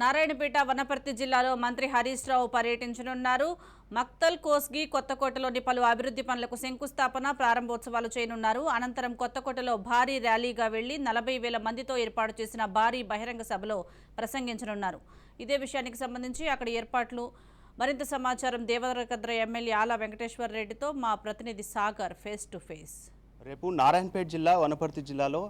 నారాయణపేట వనపర్తి జిల్లాలో మంత్రి హరీష్ రావు పర్యటించనున్నారు. మక్తల్ కోస్గి కొత్తకోటలోని పలు అభివృద్ధి పనులకు శంకుస్థాపన ప్రారంభోత్సవాలు చేయనున్నారు. అనంతరం కొత్తకోటలో భారీ ర్యాలీగా వెళ్ళి నలభై వేల మందితో ఏర్పాటు చేసిన భారీ బహిరంగ సభలో ప్రసంగించనున్నారు. ఇదే విషయానికి సంబంధించి అక్కడ ఏర్పాట్లు మరింత సమాచారం దేవరకద్ర ఎమ్మెల్యే ఆల వెంకటేశ్వర రెడ్డితో మా ప్రతినిధి సాగర్ ఫేస్ టు ఫేస్. రేపు నారాయణపేట జిల్లా వనపర్తి జిల్లాలో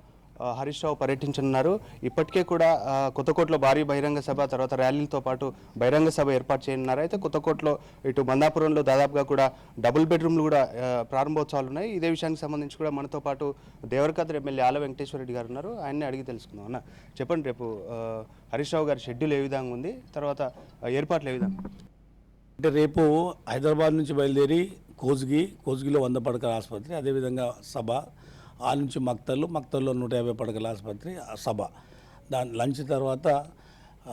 హరీష్ రావు పర్యటించనున్నారు. ఇప్పటికే కూడా ఆ, కొత్తకోటలో భారీ బహిరంగ సభ తర్వాత ర్యాలీలతో పాటు బహిరంగ సభ ఏర్పాటు చేయనున్నారు. అయితే కొత్తకోటలో ఇటు మందాపురంలో దాదాపుగా కూడా డబుల్ బెడ్రూమ్లు కూడా ప్రారంభోత్సవాలు ఉన్నాయి. ఇదే విషయానికి సంబంధించి కూడా మనతో పాటు దేవరకద్ర ఎమ్మెల్యే ఆల వెంకటేశ్వర రెడ్డి గారు ఉన్నారు. ఆయన్ని అడిగి తెలుసుకుందాం అన్న. చెప్పండి రేపు హరీష్ రావు గారి షెడ్యూల్ ఏ విధంగా ఉంది? తర్వాత ఏర్పాట్లు ఏ విధంగా అంటే రేపు హైదరాబాద్ నుంచి బయలుదేరి కోజ్గి కోజ్గిలో వంద పడకల ఆసుపత్రి అదేవిధంగా సభ ఆ నుంచి మక్తల్లో మక్తల్లో నూట యాభై పడకల ఆసుపత్రి ఆ సభ. దాని లంచ్ తర్వాత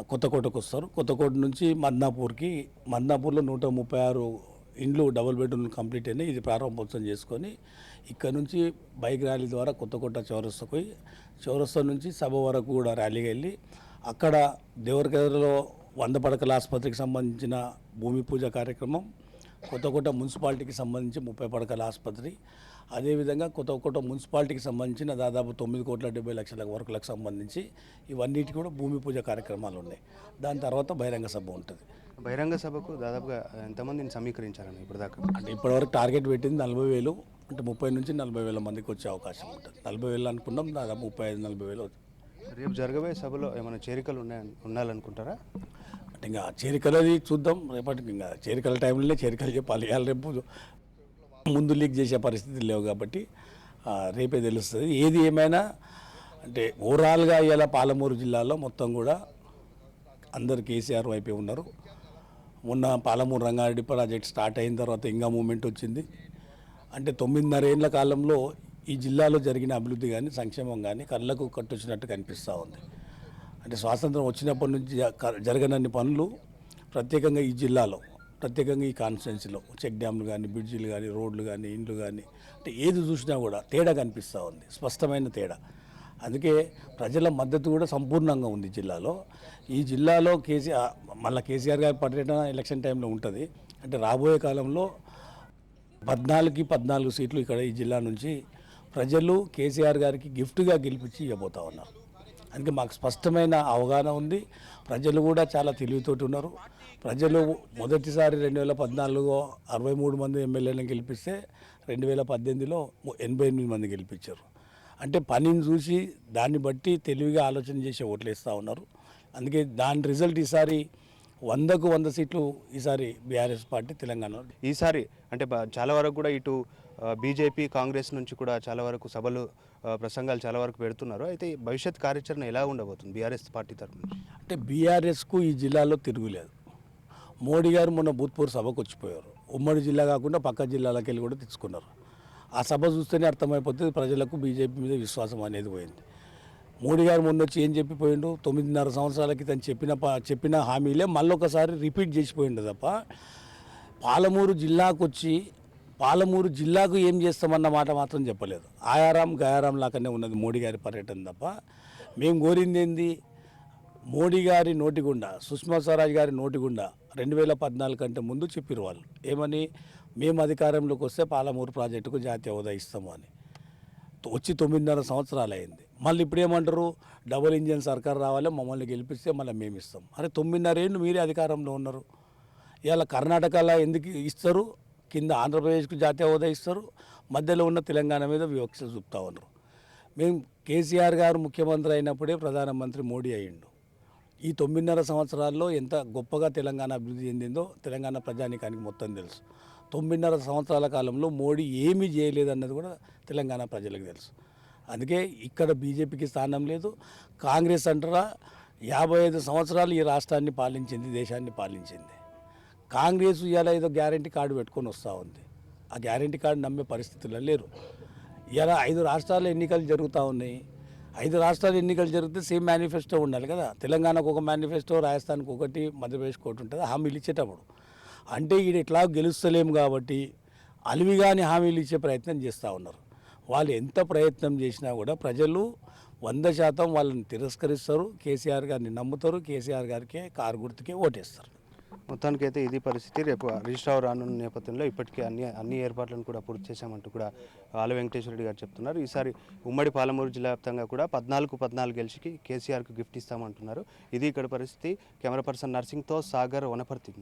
కొత్తకోటకు వస్తారు కొత్తకోట నుంచి మద్నాపూర్కి మద్నాపూర్లో నూట ముప్పై ఆరు ఇండ్లు డబుల్ బెడ్రూమ్ కంప్లీట్ అయినాయి. ఇది ప్రారంభోత్సవం చేసుకొని ఇక్కడ నుంచి బైక్ ర్యాలీ ద్వారా కొత్తకోట చౌరస్తాకు పోయి చౌరస్తా నుంచి సభ వరకు కూడా ర్యాలీకి వెళ్ళి అక్కడ దేవరకద్రలో వంద పడకల ఆసుపత్రికి సంబంధించిన భూమి పూజ కార్యక్రమం కొత్తకోట మున్సిపాలిటీకి సంబంధించి ముప్పై పడకల ఆసుపత్రి. అదేవిధంగా కొత్తకోట మున్సిపాలిటీకి సంబంధించిన దాదాపు తొమ్మిది కోట్ల డెబ్బై లక్షల వరకులకు సంబంధించి ఇవన్నిటికి కూడా భూమి పూజ కార్యక్రమాలు ఉన్నాయి. దాని తర్వాత బహిరంగ సభ ఉంటుంది. బహిరంగ సభకు దాదాపుగా ఎంతమందిని సమీకరించారన్న ఇప్పటిదాకా? అంటే ఇప్పటివరకు టార్గెట్ పెట్టింది నలభై వేలు అంటే ముప్పై నుంచి నలభై వేల మందికి వచ్చే అవకాశం ఉంటుంది. నలభై వేలు అనుకున్నాం దాదాపు ముప్పై ఐదు నలభై వేలు. రేపు జరగబోయే సభలో ఏమైనా చేరికలు ఉన్నాయ ఉండాలనుకుంటారా ఇంకా చేరికలది చూద్దాం. రేపటికి ఇంకా చేరికల టైంలోనే చేరికలు చెప్పాలి. ఇవాళ రేపు ముందు లీక్ చేసే పరిస్థితి లేవు కాబట్టి రేపే తెలుస్తుంది. ఏది ఏమైనా అంటే ఓవరాల్గా ఇవాళ పాలమూరు జిల్లాలో మొత్తం కూడా అందరు కేసీఆర్ వైపే ఉన్నారు. మొన్న పాలమూరు రంగారెడ్డి ప్రాజెక్ట్ స్టార్ట్ అయిన తర్వాత ఇంకా మూమెంట్ వచ్చింది. అంటే తొమ్మిదిన్నర ఏళ్ళ కాలంలో ఈ జిల్లాలో జరిగిన అభివృద్ధి కానీ సంక్షేమం కానీ కళ్ళకు కట్టొచ్చినట్టు కనిపిస్తూ ఉంది. అంటే స్వాతంత్రం వచ్చినప్పటి నుంచి జ- జరగనన్ని పనులు ప్రత్యేకంగా ఈ జిల్లాలో ప్రత్యేకంగా ఈ కాన్స్టిట్యున్సీలో చెక్ డ్యామ్లు కానీ బ్రిడ్జిలు కానీ రోడ్లు కానీ ఇండ్లు కానీ అంటే ఏది చూసినా కూడా తేడా కనిపిస్తూ ఉంది స్పష్టమైన తేడా. అందుకే ప్రజల మద్దతు కూడా సంపూర్ణంగా ఉంది జిల్లాలో. ఈ జిల్లాలో కేసీఆర్ మళ్ళీ కేసీఆర్ గారి పర్యటన ఎలక్షన్ టైంలో ఉంటుంది. అంటే రాబోయే కాలంలో పద్నాలుగుకి పద్నాలుగు సీట్లు ఇక్కడ ఈ జిల్లా నుంచి ప్రజలు కేసీఆర్ గారికి గిఫ్ట్గా గెలిపించి ఇవ్వబోతా ఉన్నారు. అందుకే మాకు స్పష్టమైన అవగాహన ఉంది. ప్రజలు కూడా చాలా తెలివితోటి ఉన్నారు. ప్రజలు మొదటిసారి రెండు వేల పద్నాలుగులో అరవై మూడు మంది ఎమ్మెల్యేలను గెలిపిస్తే రెండు వేల పద్దెనిమిదిలో ఎనభై ఎనిమిది మంది గెలిపించారు. అంటే పనిని చూసి దాన్ని బట్టి తెలివిగా ఆలోచన చేసి ఓట్లేస్తూ ఉన్నారు. అందుకే దాని రిజల్ట్ ఈసారి వందకు వంద సీట్లు ఈసారి బీఆర్ఎస్ పార్టీ తెలంగాణలో ఈసారి అంటే చాలా వరకు కూడా ఇటు బీజేపీ కాంగ్రెస్ నుంచి కూడా చాలా వరకు సభలు ప్రసంగాలు చాలా వరకు పెడుతున్నారు. అయితే భవిష్యత్ కార్యాచరణ ఎలా ఉండబోతుంది బీఆర్ఎస్ పార్టీ తరఫు అంటే బీఆర్ఎస్కు ఈ జిల్లాలో తిరుగులేదు. మోడీ గారు మొన్న భూత్పూర్ సభకు వచ్చిపోయారు. ఉమ్మడి జిల్లా కాకుండా పక్క జిల్లాలకు వెళ్ళి కూడా తీసుకున్నారు ఆ సభ చూస్తేనే అర్థమైపోతుంది ప్రజలకు బీజేపీ మీద విశ్వాసం అనేది పోయింది. మోడీ గారు మొన్న వచ్చి ఏం చెప్పిపోయిండు? తొమ్మిదిన్నర సంవత్సరాల క్రితం చెప్పిన చెప్పిన హామీలే మళ్ళొకసారి రిపీట్ చేసిపోయిండు తప్ప పాలమూరు జిల్లాకు వచ్చి పాలమూరు జిల్లాకు ఏం చేస్తామన్న మాట మాత్రం చెప్పలేదు. ఆయారాం గయారాం లాగానే ఉన్నది మోడీ గారి పర్యటన తప్ప. మేము కోరింది ఏంది? మోడీ గారి నోటిగుండా సుష్మా స్వరాజ్ గారి నోటిగుండా రెండు వేల పద్నాలుగు కంటే ముందు చెప్పారు వాళ్ళు. ఏమని? మేము అధికారంలోకి వస్తే పాలమూరు ప్రాజెక్టుకు జాతీయ హోదా ఇస్తాము అని. వచ్చి తొమ్మిదిన్నర సంవత్సరాలు అయింది మళ్ళీ ఇప్పుడు ఏమంటారు? డబుల్ ఇంజిన్ సర్కార్ రావాలి మమ్మల్ని గెలిపిస్తే మళ్ళీ మేము ఇస్తాం. అరే తొమ్మిదిన్నర ఏళ్ళు మీరే అధికారంలో ఉన్నారు. ఇవాళ కర్ణాటకలో ఎందుకు ఇస్తారు? కింద ఆంధ్రప్రదేశ్కు జాతీయ హోదా ఇస్తారు. మధ్యలో ఉన్న తెలంగాణ మీద వివక్ష చూపుతా ఉన్నారు. మేము కేసీఆర్ గారు ముఖ్యమంత్రి అయినప్పుడే ప్రధానమంత్రి మోడీ అయ్యిండు. ఈ తొమ్మిదిన్నర సంవత్సరాల్లో ఎంత గొప్పగా తెలంగాణ అభివృద్ధి చెందిందో తెలంగాణ ప్రజానికానికి మొత్తం తెలుసు. తొమ్మిదిన్నర సంవత్సరాల కాలంలో మోడీ ఏమీ చేయలేదన్నది కూడా తెలంగాణ ప్రజలకు తెలుసు. అందుకే ఇక్కడ బీజేపీకి స్థానం లేదు. కాంగ్రెస్ అంటారా? యాభై ఐదు సంవత్సరాలు ఈ రాష్ట్రాన్ని పాలించింది దేశాన్ని పాలించింది. కాంగ్రెస్ ఇవాళ ఏదో గ్యారంటీ కార్డు పెట్టుకొని వస్తూ ఉంది. ఆ గ్యారంటీ కార్డు నమ్మే పరిస్థితుల్లో లేరు. ఇలా ఐదు రాష్ట్రాల ఎన్నికలు జరుగుతూ ఉన్నాయి. ఐదు రాష్ట్రాలు ఎన్నికలు జరిగితే సేమ్ మేనిఫెస్టో ఉండాలి కదా. తెలంగాణకు ఒక మేనిఫెస్టో రాజస్థాన్కి ఒకటి మధ్యప్రదేశ్ ఒకటి ఉంటుంది హామీలు ఇచ్చేటప్పుడు. అంటే ఈడు ఎట్లా గెలుస్తలేము కాబట్టి అలివిగాని హామీలు ఇచ్చే ప్రయత్నం చేస్తూ ఉన్నారు. వాళ్ళు ఎంత ప్రయత్నం చేసినా కూడా ప్రజలు వంద శాతం వాళ్ళని తిరస్కరిస్తారు. కేసీఆర్ గారిని నమ్ముతారు. కేసీఆర్ గారికే కారు గుర్తుకే ఓటేస్తారు. మొత్తానికి అయితే ఇది పరిస్థితి. రేపు హరీష్ రావు రానున్న నేపథ్యంలో ఇప్పటికే అన్ని అన్ని ఏర్పాట్లను కూడా పూర్తి చేశామంటూ కూడా ఆల వెంకటేశ్వర రెడ్డి గారు చెప్తున్నారు. ఈసారి ఉమ్మడి పాలమూరు జిల్లా వ్యాప్తంగా కూడా పద్నాలుగు పద్నాలుగు గెలిచికి కేసీఆర్కు గిఫ్ట్ ఇస్తామంటున్నారు. ఇది ఇక్కడ పరిస్థితి. కెమెరా పర్సన్ నర్సింగ్తో సాగర్ వనపర్తి